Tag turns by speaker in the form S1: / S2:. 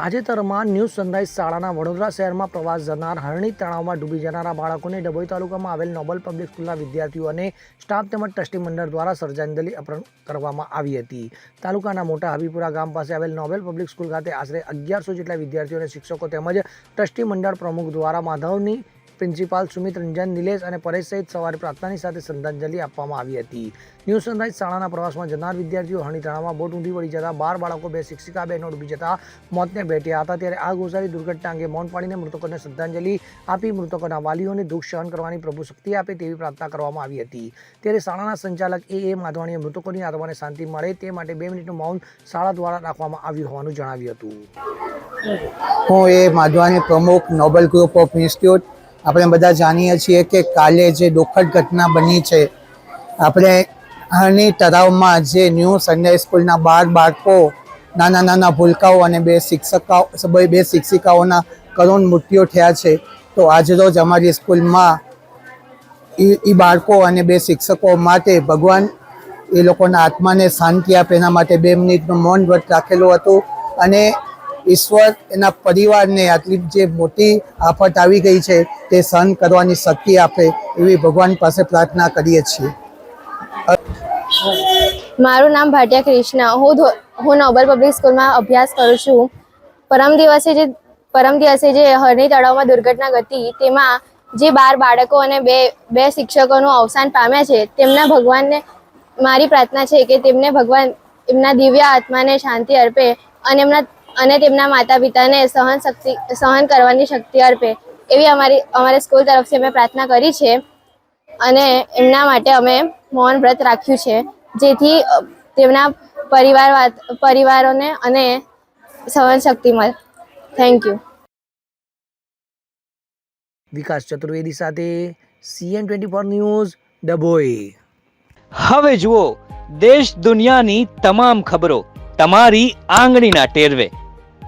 S1: તાજેતરમાં new sunrise શાળાના વડોદરા શહેરમાં પ્રવાસ જનાર હરણી તણાવમાં ડૂબી જનારા બાળકોને ડભોઈ તાલુકામાં આવેલ નોબલ પબ્લિક સ્કૂલના વિદ્યાર્થીઓ અને સ્ટાફ તેમજ ટ્રસ્ટી મંડળ દ્વારા શ્રદ્ધાંજલિ અર્પણ કરવામાં આવી હતી. તાલુકાના મોટા હબીપુરા ગામ પાસે આવેલ નોબેલ પબ્લિક સ્કૂલ ખાતે આશરે અગિયારસો જેટલા વિદ્યાર્થીઓ અને શિક્ષકો તેમજ ટ્રસ્ટી મંડળ પ્રમુખ દ્વારા માધવની પ્રિન્સિપાલ સુમિત રંજન, નિલેશ અને પરેશ સહિત સવારે પ્રાર્થનાની સાથે શ્રદ્ધાંજલિ આપવામાં આવી હતી. ન્યૂ સનરાઈઝ શાળાના પ્રવાસમાં જનાર વિદ્યાર્થીઓ હણી તળાવમાં બોટ ઊંધી પડી જતા બાર બાળકો બે શિક્ષિકા બહેનો ડૂબી જતા મોતને ભેટ્યા હતા. ત્યારે આ ગોઝારી દુર્ઘટના અંગે મૌન પાડીને મૃતકોને શ્રદ્ધાંજલિ આપી મૃતકોના વાલીઓને દુઃખ સહન કરવાની પ્રભુ શક્તિ આપે તેવી પ્રાર્થના કરવામાં આવી હતી. ત્યારે શાળાના સંચાલક એ. એ. માધવાણીએ મૃતકોની આત્માને શાંતિ મળે તે માટે બે મિનિટનું મૌન શાળા દ્વારા રાખવામાં આવ્યું હોવાનું જણાવ્યું હતું.
S2: હું એ માધવાની પ્રમુખ નોબલ ગ્રુપ ઓફ ઇન્સ્ટિટ્યૂટ આપણે બધા જાણીએ છીએ કે કાલે જે દુઃખદ ઘટના બની છે, આપણે આની તળાવમાં જે ન્યૂ સન્ડે સ્કૂલના બાર બાળકો, નાના નાના ભૂલકાઓ અને બે શિક્ષકાઓ બે શિક્ષિકાઓના કરુણ મૃત્યુ થયા છે, તો આજરોજ અમારી સ્કૂલમાં એ બાળકો અને બે શિક્ષકો માટે ભગવાન એ લોકોના આત્માને શાંતિ આપે એના માટે બે મિનિટનું મૌન વ્રત રાખેલું હતું અને ઈશ્વર એના પરિવારને આટલી જે મોટી આફત આવી ગઈ છે, તે સહન કરવાની શક્તિ આપે એવી ભગવાન પાસે પ્રાર્થના કરીએ છીએ.
S3: મારું નામ ભાટિયા ક્રિષ્ના. હું હું નોબલ પબ્લિક સ્કૂલમાં અભ્યાસ કરું છું. પરમ દિવસે જે પરમ દિવસે જે હરણી તળાવમાં દુર્ઘટના ઘટી, તેમાં જે બાર બાળકો અને બે બે શિક્ષકોનું અવસાન પામ્યા છે, તેમના ભગવાનને મારી પ્રાર્થના છે કે તેમને ભગવાન એમના દિવ્ય આત્માને શાંતિ અર્પે અને એમના અને તેમના માતા પિતાને સહન શક્તિ સહન કરવાની શક્તિ અર્પે એવી અમારી અમારી સ્કૂલ તરફથી અમે પ્રાર્થના કરી છે. અને એમના માટે અમે મૌન વ્રત રાખ્યું છે. જેથી તેમના પરિવાર વાત- પરિવારોને અને સહન શક્તિ મળે. થેન્ક યુ
S1: વિકાસ ચતુર્વેદી સાથે CN twenty four news Dabhoi
S4: હવે જુઓ દેશ દુનિયાની તમામ ખબરો તમારી આંગળીના ટેરવે.